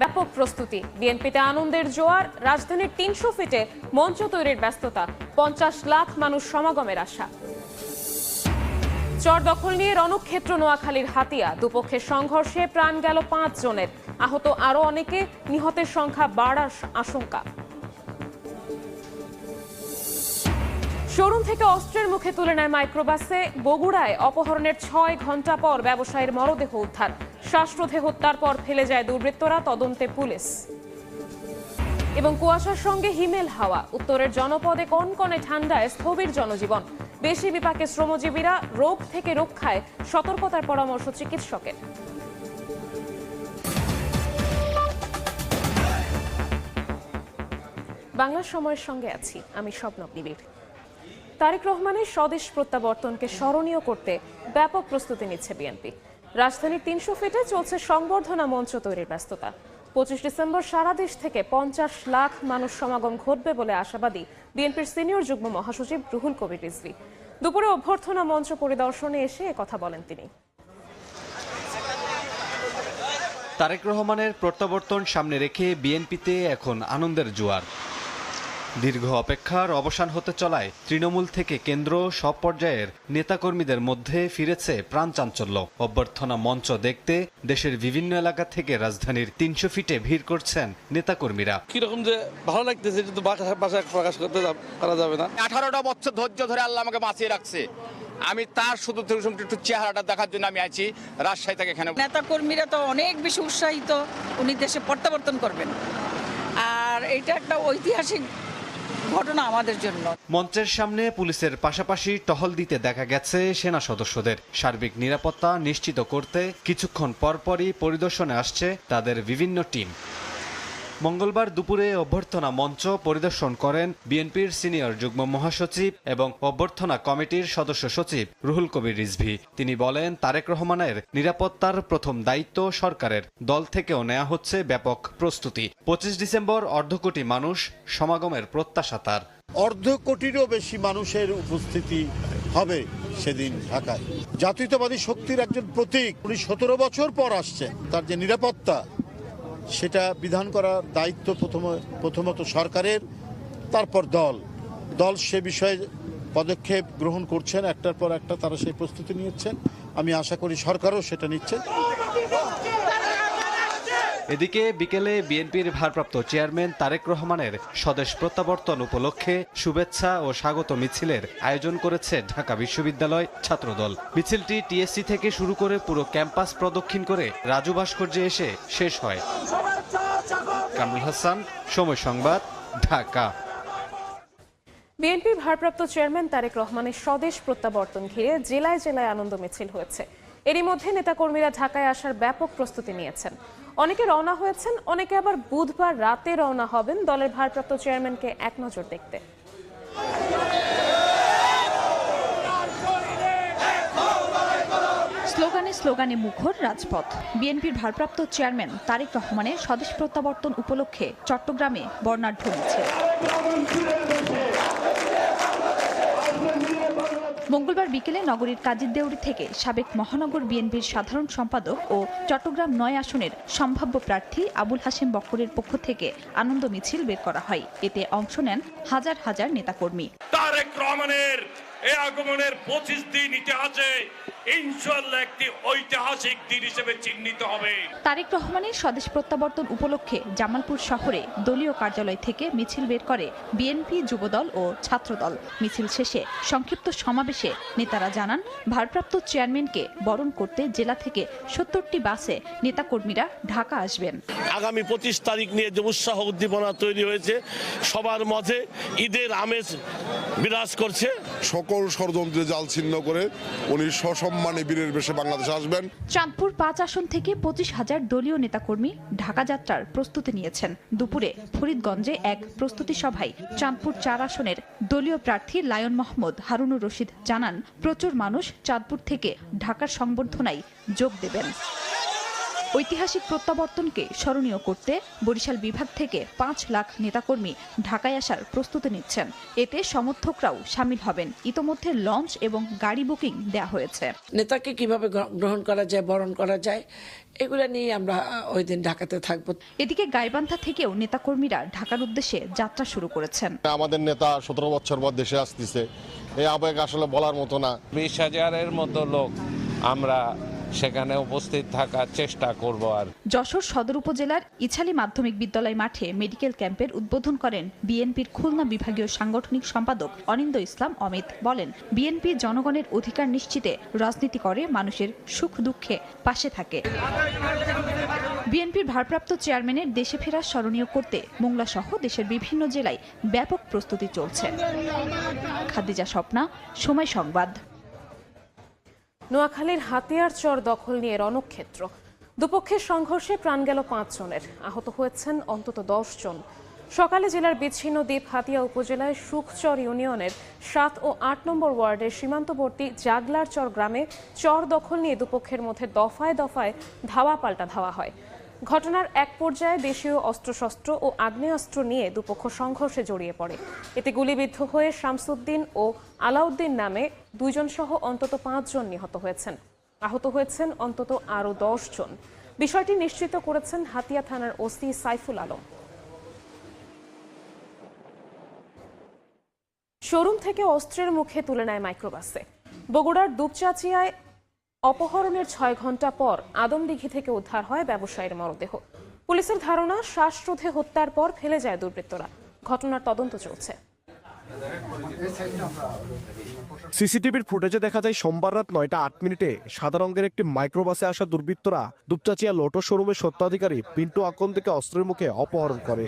ব্যাপক প্রস্তুতি। বিএনপিতে আনন্দের জোয়ার, রাজধানীর তিনশো ফিটে মঞ্চ তৈরির ব্যস্ততা, পঞ্চাশ লাখ মানুষ সমাগমের আশা। চর দখল নিয়ে রণক্ষেত্র নোয়াখালীর হাতিয়া। দুপক্ষের সংঘর্ষে প্রাণ গেল পাঁচ জনের আহত আরও অনেকে, নিহতের সংখ্যা বাড়ার আশঙ্কা। শোরুম থেকে অস্ত্রের মুখে তুলে নেয় মাইক্রোবাসে। বগুড়ায় অপহরণের ছয় ঘণ্টা পর ব্যবসায়ীর মরদেহ উদ্ধার। শ্বাসরোধে হত্যার পর ফেলে যায় দুর্বৃত্তরা, তদন্তে পুলিশ। এবং কুয়াশার সঙ্গে হিমেল হাওয়া, উত্তরের জনপদে কনকনে ঠান্ডায় স্থবির জনজীবন। বেশি বিপাকে শ্রমজীবীরা রোগ থেকে রক্ষায় সতর্কতার পরামর্শ চিকিৎসকের। বাংলা সময়ের সঙ্গে আছি, আমি স্বপ্নব নিবিড়। তারেক রহমানের স্বদেশ প্রত্যাবর্তনকে স্মরণীয় করতে ব্যাপক প্রস্তুতি নিচ্ছে বিএনপি। রাজধানীর তিনশো ফিটে চলছে সংবর্ধনা মঞ্চ তৈরির ব্যস্ততা। পঁচিশ ডিসেম্বর সারা দেশ থেকে পঞ্চাশ লাখ মানুষ সমাগম ঘটবে বলে আশাবাদী বিএনপির সিনিয়র যুগ্ম মহাসচিব রুহুল কবির রিজভী। দুপুরে অভ্যর্থনা মঞ্চ পরিদর্শনে এসে কথা বলেন তিনি। তারেক রহমানের প্রত্যাবর্তন সামনে রেখে বিএনপিতে এখন আনন্দের জোয়ার। দীর্ঘ অপেক্ষার অবসান হতে চলায় তৃণমূল থেকে কেন্দ্র সব পর্যায়ের নেতাকর্মীদের মধ্যে ফিরেছে প্রাণ চাঞ্চল্য। অভ্যর্থনা মঞ্চ দেখতে দেশের বিভিন্ন এলাকা থেকে রাজধানীর তিনশো ফিটে ভিড় করছেন নেতাকর্মীরা। কীরকম যে ভালো লাগতেছে এটা তো বাসা- ভাষায় প্রকাশ করতে করা যাবে না। আঠারোটা বছর ধৈর্য ধরে আল্লাহ আমাকে বাঁচিয়ে রাখছে। আমি তার শুধু একটু চেহারাটা দেখার জন্য আমি আছি রাজশাহী থেকে এখানে। নেতা কর্মীরা তো অনেক বেশি উৎসাহিত উনি দেশে প্রত্যাবর্তন করবেন। আর এটা একটা ঐতিহাসিক ঘটনা আমাদের জন্য। মঞ্চের সামনে পুলিশের পাশাপাশি টহল দিতে দেখা গেছে সেনা সদস্যদের। সার্বিক নিরাপত্তা নিশ্চিত করতে কিছুক্ষণ পরপরই পরিদর্শনে আসছে তাদের বিভিন্ন টিম। মঙ্গলবার দুপুরে অভ্যর্থনা মঞ্চ পরিদর্শন করেন বিএনপির সিনিয়র যুগ্ম মহাসচিব এবং অভ্যর্থনা কমিটির সদস্য সচিব রুহুল কবির রিজভী। তিনি বলেন, তারেক রহমানের নিরাপত্তার প্রথম দায়িত্ব সরকারের। দল থেকেও নেওয়া হচ্ছে ব্যাপক প্রস্তুতি। পঁচিশ ডিসেম্বর অর্ধকোটি মানুষ, সমাগমের প্রত্যাশা তার। অর্ধ কোটিরও বেশি মানুষের উপস্থিতি হবে সেদিন ঢাকায়। জাতীয়তাবাদী শক্তির একজন প্রতীক, উনি সতেরো বছর পর আসছেন। তার যে নিরাপত্তা সেটা বিধান করার দায়িত্ব প্রথম, প্রথমত সরকারের, তারপর দল। দল সে বিষয়ে পদক্ষেপ গ্রহণ করছেন, একটার পর একটা তারা সেই প্রস্তুতি নিয়েছেন। আমি আশা করি সরকারও সেটা নিচ্ছে। এদিকে বিকেলে বিএনপির ভারপ্রাপ্ত চেয়ারম্যান তারেক রহমানের স্বদেশ প্রত্যাবর্তন উপলক্ষে শুভেচ্ছা ও স্বাগত মিছিলের আয়োজন করেছে ঢাকা বিশ্ববিদ্যালয় ছাত্রদল। মিছিলটি টিএসসি থেকে শুরু করে পুরো ক্যাম্পাস প্রদক্ষিণ করে রাজু ভাস্কর্যে এসে শেষ হয়। কামরুল হাসান, সময় সংবাদ, ঢাকা। বিএনপির ভারপ্রাপ্ত চেয়ারম্যান তারেক রহমানের স্বদেশ প্রত্যাবর্তন ঘিরে জেলায় জেলায় আনন্দ মিছিল হয়েছে। এরই মধ্যে নেতাকর্মীরা ঢাকায় আসার ব্যাপক প্রস্তুতি নিয়েছেন। অনেকে রওনা হয়েছেন, অনেকে আবার বুধবার রাতে রওনা হবেন। দলের ভারপ্রাপ্ত চেয়ারম্যানকে এক নজর দেখতে। স্লোগানে স্লোগানে মুখর রাজপথ। বিএনপির ভারপ্রাপ্ত চেয়ারম্যান তারেক রহমানের স্বদেশ প্রত্যাবর্তন উপলক্ষে চট্টগ্রামে বর্ণাঢ্য মিছিল। মঙ্গলবার বিকেলে নগরীর কাজীর দেউরি থেকে সাবেক মহানগর বিএনপির সাধারণ সম্পাদক ও চট্টগ্রাম নয় আসনের সম্ভাব্য প্রার্থী আবুল হাসেম বক্করের পক্ষ থেকে আনন্দ মিছিল বের করা হয়। এতে অংশ নেন হাজার হাজার নেতাকর্মী। তারেক রহমানের এই আগমনের পঁচিশ দিন ইতিহাসে ইনশাল্লাহ একটি ঐতিহাসিক দিন হিসেবে চিহ্নিত হবে। তারেক রহমানের স্বদেশ প্রত্যাবর্তন উপলক্ষে জামালপুর শহরে দলীয় কার্যালয় থেকে মিছিল বের করে বিএনপি যুবদল ও ছাত্রদল। মিছিল শেষে সংক্ষিপ্ত সমাবেশে নেতারা জানান ভারপ্রাপ্ত চেয়ারম্যানকে বরণ করতে জেলা থেকে সত্তরটি বাসে নেতাকর্মীরা ঢাকা আসবেন। আগামী পঁচিশ তারিখ নিয়ে যে উৎসাহ উদ্দীপনা তৈরি হয়েছে সবার মধ্যে ঈদের আমেজ বিরাজ করছে। সকল ষড়যন্ত্রে জাল ছিন্ন করে উনি সসম্মানে বীরের বেশে বাংলাদেশে আসবেন। চাঁদপুর পাঁচ আসন থেকে পঁচিশ হাজার দলীয় নেতাকর্মী ঢাকা যাত্রার প্রস্তুতি নিয়েছেন। দুপুরে ফরিদগঞ্জে এক প্রস্তুতি সভায় চাঁদপুর চার আসনের দলীয় প্রার্থী লায়ন মাহমুদ হারুনুর রশিদ জানান প্রচুর মানুষ চাঁদপুর থেকে ঢাকার সংবর্ধনায় যোগ দেবেন। ঐতিহাসিক প্রত্যাবর্তনকে স্মরণীয় করতে বরিশাল বিভাগ থেকে পাঁচ লাখ নেতাকর্মী ঢাকায় আসার প্রস্তুতি নিচ্ছেন। এতে সমর্থকরাও সামিল হবেন। ইতোমধ্যে লঞ্চ এবং গাড়ি বুকিং দেয়া হয়েছে। নেতাকে কীভাবে গ্রহণ করা যায় বরণ করা যায় এগুলো নিয়ে আমরা ওই দিন ঢাকাতে থাকব। এদিকে গাইবান্ধা থেকেও নেতাকর্মীরা ঢাকার উদ্দেশ্যে যাত্রা শুরু করেছেন। আমাদের নেতা সতেরো বছর পর দেশে আসতেছে। এই আবেগ আসলে বলার মতো না। বিশ হাজারের মতো লোক আমরা সেখানে উপস্থিত থাকার চেষ্টা করব আর। যশোর সদর উপজেলার ইছালি মাধ্যমিক বিদ্যালয় মাঠে মেডিকেল ক্যাম্পের উদ্বোধন করেন বিএনপির খুলনা বিভাগীয় সাংগঠনিক সম্পাদক অনিন্দ ইসলাম অমিত। বলেন, বিএনপি জনগণের অধিকার নিশ্চিতে রাজনীতি করে, মানুষের সুখ দুঃখে পাশে থাকে। বিএনপির ভারপ্রাপ্ত চেয়ারম্যানের দেশে ফেরা স্মরণীয় করতে মোংলা সহ দেশের বিভিন্ন জেলায় ব্যাপক প্রস্তুতি চলছে। খাদিজা স্বপ্না, সময় সংবাদ। নোয়াখালীর হাতিয়ার চর দখল নিয়ে রণক্ষেত্র। দুপক্ষের সংঘর্ষে প্রাণ গেল পাঁচ জনের। আহত হয়েছেন অন্তত দশ জন। সকালে জেলার বিচ্ছিন্ন দ্বীপ হাতিয়া উপজেলায় সুখচর ইউনিয়নের সাত ও আট নম্বর ওয়ার্ডের সীমান্তবর্তী জাগলার চর গ্রামে চর দখল নিয়ে দুপক্ষের মধ্যে দফায় দফায় ধাওয়া পাল্টা ধাওয়া হয়। ঘটনার এক পর্যায়ে দেশীয় অস্ত্রশস্ত্র ও আগ্নেয়াস্ত্র নিয়ে দুপক্ষ সংঘর্ষে জড়িয়ে পড়ে। এতে গুলিবিদ্ধ হয়ে শামসুদ্দিন ও আলাউদ্দিন নামে দুইজন সহ অন্তত পাঁচজন নিহত হয়েছেন। আহত হয়েছেন অন্তত আরও জন বিষয়টি নিশ্চিত করেছেন হাতিয়া থানার ওসি সাইফুল আলম। শোরুম থেকে অস্ত্রের মুখে তুলে নেয় মাইক্রোবাসে। বগুড়ার দুপচাচিয়ায় অপহরণের ছয় ঘণ্টা পর আদমদিঘি থেকে উদ্ধার হয় ব্যবসায়ীর মরদেহ। পুলিশের ধারণা, শ্বাসরোধে হত্যার পর ফেলে যায় দুর্বৃত্তরা। ঘটনার তদন্ত চলছে। সিসিটিভির ফুটেজে দেখা যায়, সোমবার রাত নয়টা আট মিনিটে সাদা রঙের একটি মাইক্রোবাসে আসা দুর্বৃত্তরা দুপচাচিয়া লোটো শোরুমের সত্ত্বাধিকারী পিন্টু আকন থেকে অস্ত্রের মুখে অপহরণ করে।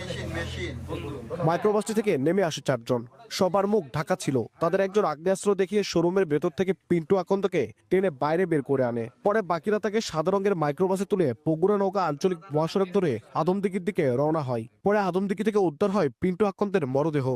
মাইক্রোবাসটি থেকে নেমে আসে চারজন। সবার মুখ ঢাকা ছিল। তাদের একজন আগ্নেয়াস্ত্র দেখিয়ে শোরুমের ভেতর থেকে পিন্টু আকন্দকে টেনে বাইরে বের করে আনে। পরে বাকিরা তাকে সাদা রঙের মাইক্রোবাসে তুলে বগুড়া নৌকা আঞ্চলিক মহাসড়ক ধরে আদমদিঘির দিকে রওনা হয়। পরে আদমদিঘি থেকে উদ্ধার হয় পিন্টু আকন্দের মরদেহ।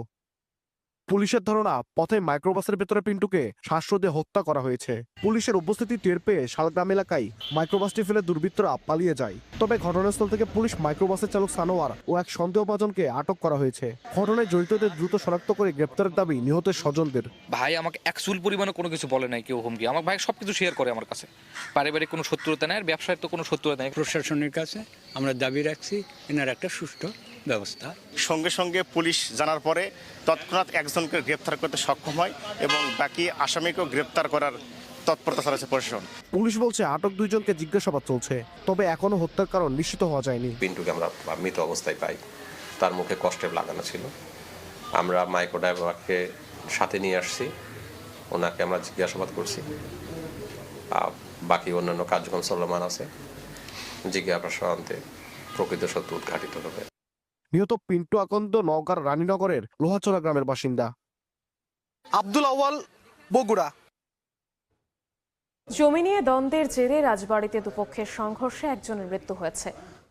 পুলিশের ধারণা পথে মাইক্রোবাসের ভেতরে পিন্টুকে শ্বাসরোধে হত্যা করা হয়েছে। পুলিশের উপস্থিতি টের পেয়ে শালগ্রাম এলাকায় মাইক্রোবাসটি ফেলে দুর্বৃত্তরা পালিয়ে যায়। তবে ঘটনাস্থল থেকে পুলিশ মাইক্রোবাসের চালক সানোয়ার ও এক সন্দেহভাজনকে আটক করা হয়েছে। ঘটনায় জড়িতদের দ্রুত শনাক্ত করে গ্রেপ্তারের দাবি নিহতের স্বজনদের। ভাই আমাকে এক চুল পরিমাণে কোনো কিছু বলে নাই কেউ হুমকি। আমার ভাই সব কিছু শেয়ার করে আমার কাছে। পারিবারিক কোনো শত্রুতা নেই আর ব্যবসায় তো কোনো শত্রুতা নেই। প্রশাসনের কাছে আমরা দাবি রাখছি এনার একটা সুষ্ঠু ব্যবস্থা? সঙ্গে সঙ্গে পুলিশ জানার পরে তৎক্ষণাৎ একজনকে গ্রেপ্তার করতে সক্ষম হয় এবং বাকি আসামিকেও গ্রেপ্তার করার তৎপরতা চালাচ্ছে প্রশাসন। পুলিশ বলছে আটক দুইজনকে জিজ্ঞাসাবাদ চলছে তবে এখনও হত্যার কারণ নিশ্চিত হওয়া যায়নি। পিন্টুকে আমরা মৃত অবস্থায় পাই। তার মুখে কষ্টে লাগানো ছিল। আমরা মাইক্রো ড্রাইভারকে সাথে নিয়ে আসছি। ওনাকে আমরা জিজ্ঞাসাবাদ করছি। বাকি অন্যান্য কার্যক্রম চলমান আছে। জিজ্ঞাসাবাদ প্রকৃত সত্য উদ্ঘাটিত হবে। নিহত পিন্টু আকন্দ নওগাঁর রানীনগরের লোহাচড়া গ্রামের বাসিন্দা। আব্দুল আওয়াল বগুড়া। জমি নিয়ে দ্বন্দ্বের জেরে রাজবাড়িতে দুপক্ষের সংঘর্ষে একজনের মৃত্যু হয়েছে।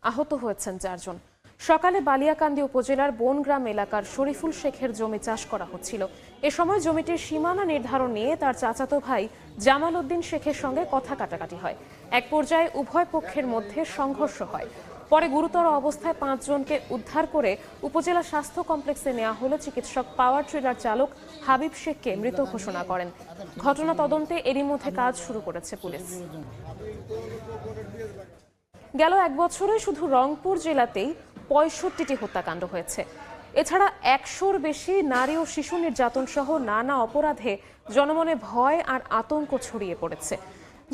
আহত হয়েছেন চারজন। সকালে বালিয়াকান্দি উপজেলার বনগ্রাম এলাকার শরীফুল শেখের জমি চাষ করা হচ্ছিল। এ সময় জমিটির সীমানা নির্ধারণ নিয়ে তার চাচাতো ভাই জামাল উদ্দিন শেখের সঙ্গে কথা কাটাকাটি হয়। এক পর্যায়ে উভয় পক্ষের মধ্যে সংঘর্ষ হয়। পরে গুরুতর অবস্থায় পাঁচজনকে উদ্ধার করে উপজেলা স্বাস্থ্য কমপ্লেক্সে নেওয়া হলে চিকিৎসক পাওয়ার ট্রেলার চালক হাবিব শেখকে মৃত ঘোষণা করেন। ঘটনা তদন্তে এরই মধ্যে কাজ শুরু করেছে পুলিশ। গেল এক বছরে শুধু রংপুর জেলাতেই পঁয়ষট্টিটি হত্যাকাণ্ড হয়েছে। এছাড়া একশোর বেশি নারী ও শিশু নির্যাতন সহ নানা অপরাধে জনমনে ভয় আর আতঙ্ক ছড়িয়ে পড়েছে।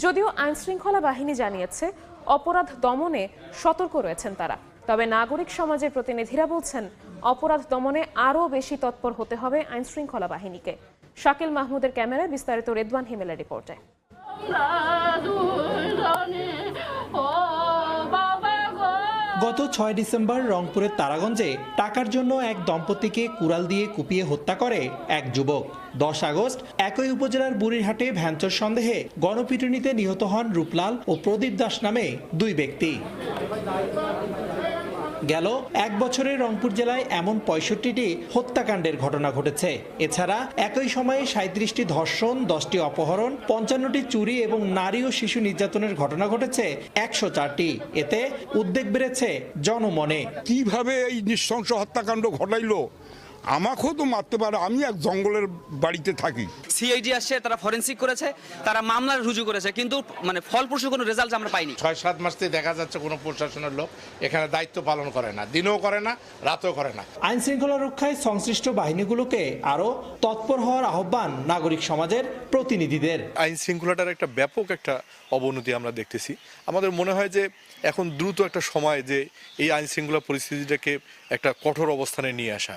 যদিও আইনশৃঙ্খলা বাহিনী জানিয়েছে অপরাধ দমনে সতর্ক রয়েছেন তারা। তবে নাগরিক সমাজের প্রতিনিধিরা বলছেন, অপরাধ দমনে আরও বেশি তৎপর হতে হবে আইনশৃঙ্খলা বাহিনীকে। শাকিল মাহমুদের ক্যামেরায় বিস্তারিত রেদওয়ান হিমেলের রিপোর্টে। গত ছয় ডিসেম্বর রংপুরের তারাগঞ্জে টাকার জন্য এক দম্পতিকে কুড়াল দিয়ে কুপিয়ে হত্যা করে এক যুবক। দশ আগস্ট, একই উপজেলার বুড়িরহাটে ভ্যানচর সন্দেহে গণপিটুনিতে নিহত হন রূপলাল ও প্রদীপ দাস নামে দুই ব্যক্তি। গেল এক বছরে রংপুর জেলায় এমন পঁয়ষট্টিটি হত্যাকাণ্ডের ঘটনা ঘটেছে। এছাড়া একই সময়ে সাঁত্রিশটি ধর্ষণ, দশটি অপহরণ, পঞ্চান্নটি চুরি এবং নারী ও শিশু নির্যাতনের ঘটনা ঘটেছে একশো চারটি। এতে উদ্বেগ বেড়েছে জনমনে। কীভাবে এই নৃশংস হত্যাকাণ্ড ঘটাইলো? আমাকেও তো মারতে পারে আমি এক জঙ্গলের বাড়িতে থাকি। সিআইডি আসছে তারা ফরেন্সিক করেছে তারা মামলা রুজু করেছে কিন্তু মানে ফলপ্রসূ কোনো রেজাল্ট আমরা পাইনি। ছয় সাত মাস থেকে দেখা যাচ্ছে কোনো প্রশাসনের লোক এখানে দায়িত্ব পালন করে না দিনেও করে না রাতেও করে না। আইন শৃঙ্খলা রক্ষায় সংশ্লিষ্ট বাহিনীগুলোকে আরও তৎপর হওয়ার আহ্বান নাগরিক সমাজের প্রতিনিধিদের। আইন শৃঙ্খলাটার একটা ব্যাপক একটা অবনতি আমরা দেখতেছি। আমাদের মনে হয় যে এখন দ্রুত একটা সময় যে এই আইন শৃঙ্খলা পরিস্থিতিটাকে একটা কঠোর অবস্থানে নিয়ে আসা।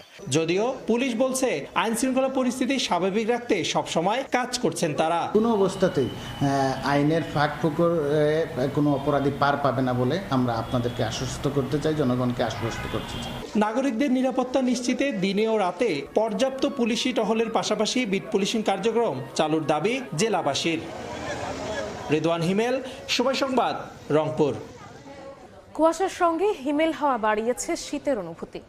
যদিও পুলিশ বলছে আইন শৃঙ্খলা পরিস্থিতি স্বাভাবিক রাখতে সবসময় কাজ করছেন তারা। কোনো অবস্থাতেই আইনের ফাঁক ফোকর কোনো অপরাধী পার পাবে না বলে আমরা আপনাদেরকে আশ্বস্ত করতে চাই জনগণকে আশ্বস্ত করতে চাই। নাগরিকদের নিরাপত্তা নিশ্চিতে দিনে ও রাতে পর্যাপ্ত পুলিশি টহলের পাশাপাশি বিট পুলিশিং কার্যক্রম চালুর দাবি জেলাবাসীর। রেদওয়ান হিমেল সময় সংবাদ রংপুর। কুয়াশার সঙ্গে হিমেল হাওয়া বাড়িয়েছে শীতের অনুভূতি।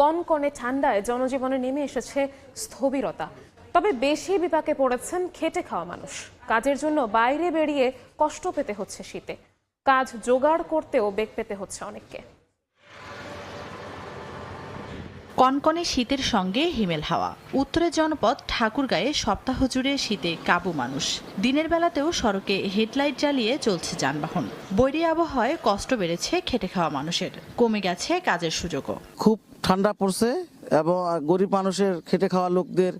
কনকনে ঠান্ডায় জনজীবনে নেমে এসেছে স্থবিরতা। তবে বেশি বিপাকে পড়েছেন খেটে খাওয়া মানুষ। কাজের জন্য বাইরে বেরিয়ে কষ্ট পেতে হচ্ছে শীতে। কাজ জোগাড় করতেও বেগ পেতে হচ্ছে অনেককে। কনকনে শীতের সঙ্গে হিমেল হাওয়া। উত্তরের জনপদ ঠাকুরগাঁয়ে সপ্তাহ জুড়ে শীতে কাবু মানুষ। দিনের বেলাতেও সড়কে হেডলাইট জ্বালিয়ে চলছে যানবাহন। বৈরি আবহাওয়ায় কষ্ট বেড়েছে খেটে খাওয়া মানুষের। কমে গেছে কাজের সুযোগও। খুব ঠান্ডা পড়ছে। এবং গরিব মানুষের খেটে খাওয়া লোকদের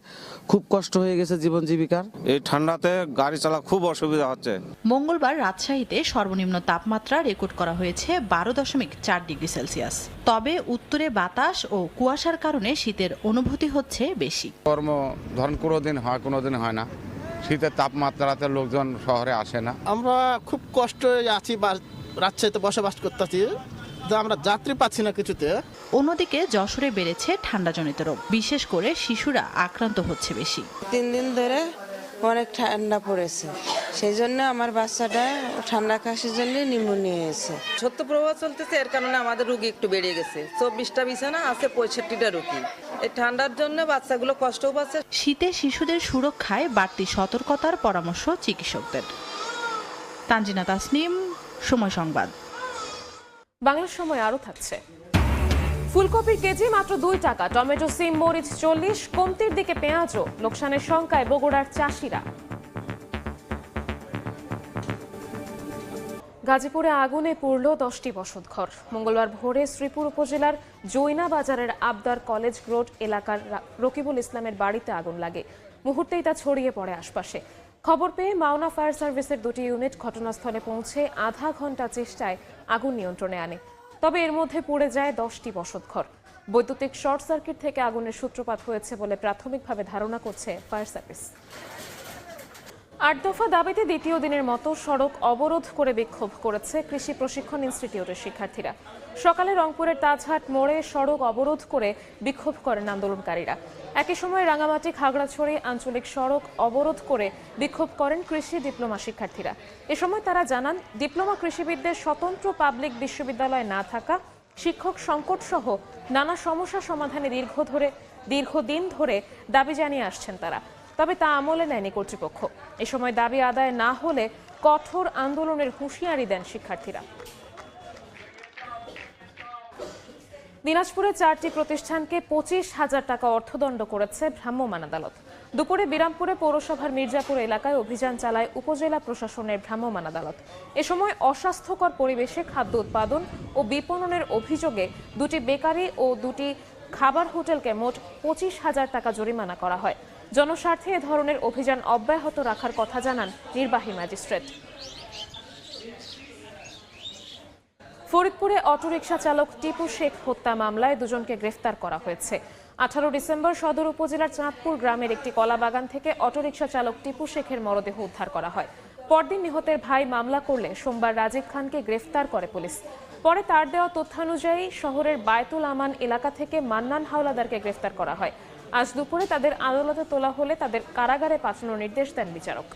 খুব কষ্ট হয়ে গেছে জীবন জীবিকার। এই ঠান্ডাতে গাড়ি চালা খুব অসুবিধা হচ্ছে। মঙ্গলবার রাজশাহীতে সর্বনিম্ন তাপমাত্রা রেকর্ড করা হয়েছে বারো দশমিক চার ডিগ্রি সেলসিয়াস। তবে উত্তরে বাতাস ও কুয়াশার কারণে শীতের অনুভূতি হচ্ছে বেশি। কর্ম ধরেন কোনো দিন হয় কোনো দিন হয় না। শীতের তাপমাত্রাতে লোকজন শহরে আসে না। আমরা খুব কষ্টে আছি বা রাজশাহীতে বসবাস করতেছি। আমরা যাত্রী পাচ্ছি না কিছুতে। অন্যদিকে যশোরে বেড়েছে ঠান্ডাজনিত রোগ বিশেষ করে শিশুরা আক্রান্ত হচ্ছে বেশি। তিন দিন ধরে অনেক ঠান্ডা পড়েছে সেই জন্য আমার বাচ্চাটা ঠান্ডা কাশির জন্য নিউমোনিয়া হয়েছে। সত্য প্রবাহ চলতেছে এর কারণে আমাদের রুগী একটু বেড়ে গেছে। চব্বিশটা বিছানা আছে পঁয়ষট্টিটা রুগী। এই ঠান্ডার জন্য বাচ্চাগুলো কষ্টও পাচ্ছে। শীতে শিশুদের সুরক্ষায় বাড়তি সতর্কতার পরামর্শ চিকিৎসকদের। তানজিনা তাসনিম সময় সংবাদ। বাংলা সময় আরও থাকছে। ফুলকপির কেজি মাত্র দুই টাকা, টমেটো, সিম, মরিচ চল্লিশ, কমতির দিকে পেঁয়াজও, লোকসানের শঙ্কায় বগুড়ার চাষিরা। গাজীপুরে আগুনে পুড়ল দশটি বসতঘর। মঙ্গলবার ভোরে শ্রীপুর উপজেলার জৈনা বাজারের আবদার কলেজ রোড এলাকার রকিবুল ইসলামের বাড়িতে আগুন লাগে। মুহূর্তেই তা ছড়িয়ে পড়ে আশপাশে। খবর পেয়ে মাওনা ফায়ার সার্ভিসের দুটি ইউনিট ঘটনাস্থলে পৌঁছে আধা ঘণ্টা চেষ্টায় আগুন নিয়ন্ত্রণে আনে। তবে এর মধ্যে পড়ে যায় দশটি বসতঘর। বৈদ্যুতিক শর্ট সার্কিট থেকে আগুনের সূত্রপাত হয়েছে বলে প্রাথমিকভাবে ধারণা করছে ফায়ার সার্ভিস। আট দফা দাবিতে দ্বিতীয় দিনের মতো সড়ক অবরোধ করে বিক্ষোভ করেছে কৃষি প্রশিক্ষণ ইনস্টিটিউটের শিক্ষার্থীরা। সকালে রংপুরের তাজহাট মোড়ে সড়ক অবরোধ করে বিক্ষোভ করেন আন্দোলনকারীরা। একই সময় রাঙামাটি, খাগড়াছড়ি আঞ্চলিক সড়ক অবরোধ করে বিক্ষোভ করেন কৃষি ডিপ্লোমা শিক্ষার্থীরা। এ সময় তারা জানান, ডিপ্লোমা কৃষিবিদদের স্বতন্ত্র পাবলিক বিশ্ববিদ্যালয় না থাকা, শিক্ষক সংকট সহ নানা সমস্যা সমাধানে দীর্ঘ ধরে, দীর্ঘদিন ধরে দাবি জানিয়ে আসছেন তারা। তবে তা আমলে নেয়নি কর্তৃপক্ষ। এ সময় দাবি আদায় না হলে কঠোর আন্দোলনের হুঁশিয়ারি দেন শিক্ষার্থীরা। দিনাজপুরে চারটি প্রতিষ্ঠানকে পঁচিশ হাজার টাকা অর্থদণ্ড করেছে ভ্রাম্যমাণ আদালত। দুপুরে বিরামপুরে পৌরসভার মির্জাপুর এলাকায় অভিযান চালায় উপজেলা প্রশাসনের ভ্রাম্যমাণ আদালত। এ সময় অস্বাস্থ্যকর পরিবেশে খাদ্য উৎপাদন ও বিপণনের অভিযোগে দুটি বেকারি ও দুটি খাবার হোটেলকে মোট পঁচিশ হাজার টাকা জরিমানা করা হয়। জনস্বার্থে এ ধরনের অভিযান অব্যাহত রাখার কথা জানান নির্বাহী ম্যাজিস্ট্রেট। ফরিদপুরে অটোরিকশা চালক টিপু শেখ হত্যা মামলায় দুজনকে গ্রেফতার করা হয়েছে। আঠারো ডিসেম্বর সদর উপজেলার চাঁদপুর গ্রামের একটি কলাবাগান থেকে অটোরিকশা চালক টিপু শেখের মরদেহ উদ্ধার করা হয়। পরদিন নিহতের ভাই মামলা করলে সোমবার রাজীব খানকে গ্রেফতার করে পুলিশ। পরে তার দেওয়া তথ্যানুযায়ী শহরের বায়তুল আমান এলাকা থেকে মান্নান হাওলাদারকে গ্রেফতার করা হয়। আজ দুপুরে তাদের আদালতে তোলা হলে তাদের কারাগারে পাঠানোর নির্দেশ দেন বিচারক।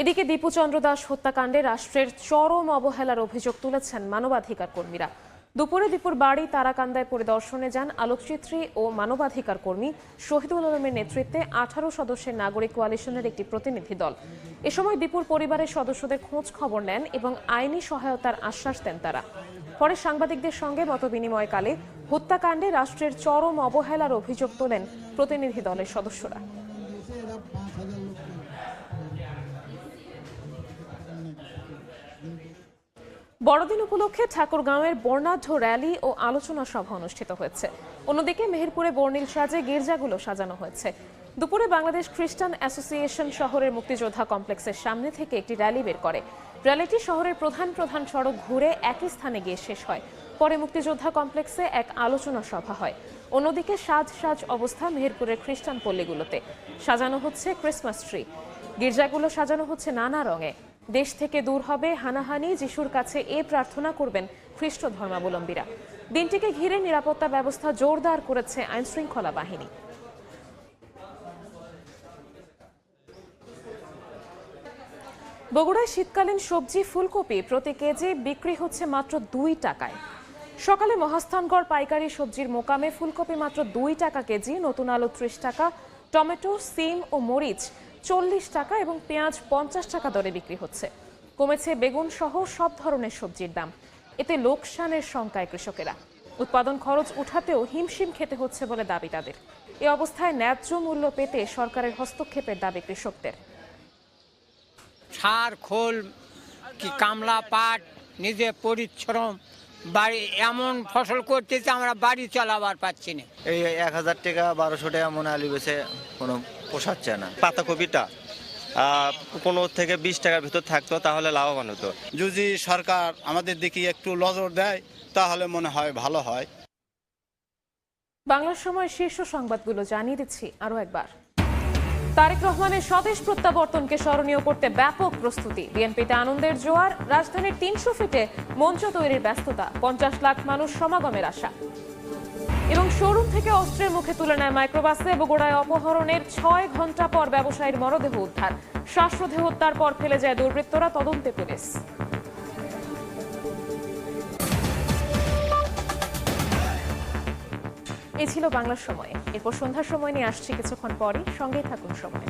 এদিকে দীপুচন্দ্র দাস হত্যাকাণ্ডে রাষ্ট্রের চরম অবহেলার অভিযোগ তুলেছেন মানবাধিকার কর্মীরা। দুপুরে দীপুর বাড়ি তারাকান্দায় পরিদর্শনে যান আলোকচিত্রী ও মানবাধিকার কর্মী শহীদুল আলমের নেতৃত্বে আঠারো সদস্যের নাগরিক কোয়ালিশনের একটি প্রতিনিধি দল। এ সময় দীপুর পরিবারের সদস্যদের খোঁজ খবর নেন এবং আইনি সহায়তার আশ্বাস দেন তারা। পরে সাংবাদিকদের সঙ্গে মতবিনিময়কালে হত্যাকাণ্ডে রাষ্ট্রের চরম অবহেলার অভিযোগ তোলেন প্রতিনিধি দলের সদস্যরা। বড়দিন উপলক্ষে ঠাকুরগাঁওয়ের বর্ণাঢ্য র্যালি ও আলোচনা সভা অনুষ্ঠিত হয়েছে। অন্যদিকে মেহেরপুরে বর্ণিল সাজে গির্জাগুলো সাজানো হয়েছে। দুপুরে বাংলাদেশ খ্রিস্টান অ্যাসোসিয়েশন শহরের মুক্তিযোদ্ধা কমপ্লেক্সের সামনে থেকে একটি র্যালি বের করে। র্যালিটি শহরের প্রধান প্রধান সড়ক ঘুরে একই স্থানে গিয়ে শেষ হয়। পরে মুক্তিযোদ্ধা কমপ্লেক্সে এক আলোচনা সভা হয়। অন্যদিকে সাজ সাজ অবস্থা মেহেরপুরের খ্রিস্টান পল্লীগুলোতে। সাজানো হচ্ছে ক্রিসমাস ট্রি। গির্জাগুলো সাজানো হচ্ছে নানা রঙে। দেশ থেকে দূর হবে, হানাহানি, যিশুর কাছে এ প্রার্থনা করবেন খ্রিস্ট ধর্মাবলম্বীরা। দিনটিকে ঘিরে নিরাপত্তা ব্যবস্থা জোরদার করেছে আইনশৃঙ্খলা বাহিনী। বগুড়ায় শীতকালীন সবজি, ফুলকপি প্রতি কেজি বিক্রি হচ্ছে মাত্র দুই টাকায়। সকালে মহাস্থানগড় পাইকারি সবজির মোকামে ফুলকপি মাত্র দুই টাকা কেজি, নতুন আলু ত্রিশ টাকা, টমেটো, সিম ও মরিচ চল্লিশ টাকা এবং পেঁয়াজ পঞ্চাশ টাকা দরে বিক্রি হচ্ছে। কমেছে বেগুন সহ সব ধরনের সবজির দাম। এতে লোকসানের শঙ্কায় কৃষকেরা। উৎপাদন খরচ উঠাতেও হিমশিম খেতে হচ্ছে বলে দাবি তাদের। এ অবস্থায় ন্যায্য মূল্য পেতে সরকারের হস্তক্ষেপের দাবি কৃষকদের। সার খোল কি কামলা পাট নিজে পরিশ্রম বাড়ি এমন ফসল করতেছে আমরা বাড়ি চালাবার পাচ্ছি না। এই এক হাজার টাকা বারোশো টাকা মনে আলু বেছে কোনো পোষাচ্ছে না। পাতাকপিটা পনেরো থেকে বিশ টাকার ভিতর থাকতো তাহলে লাভবান হতো। যদি সরকার আমাদের দিকে একটু নজর দেয় তাহলে মনে হয় ভালো হয়। বাংলার সময় শীর্ষ সংবাদগুলো জানিয়ে দিচ্ছি আরও একবার। তারেক রহমানের স্বদেশ প্রত্যাবর্তনকে স্মরণীয় করতে ব্যাপক প্রস্তুতি। বিএনপিতে আনন্দের জোয়ার রাজধানীর তিনশো ফিটে মঞ্চ তৈরির ব্যস্ততা পঞ্চাশ লাখ মানুষ সমাগমের আশা। এবং শোরুম থেকে অস্ত্রের মুখে তুলে নেয় মাইক্রোবাসে বগুড়ায় অপহরণের ছয় ঘণ্টা পর ব্যবসায়ীর মরদেহ উদ্ধার। শ্বাসরোধে হত্যার পর ফেলে যায় দুর্বৃত্তরা, তদন্তে পুলিশ। এ ছিল বাংলার সময়। এরপর সন্ধ্যার সময় নিয়ে আসছি, কিছুক্ষণ পরই সঙ্গেই থাকুন সময়।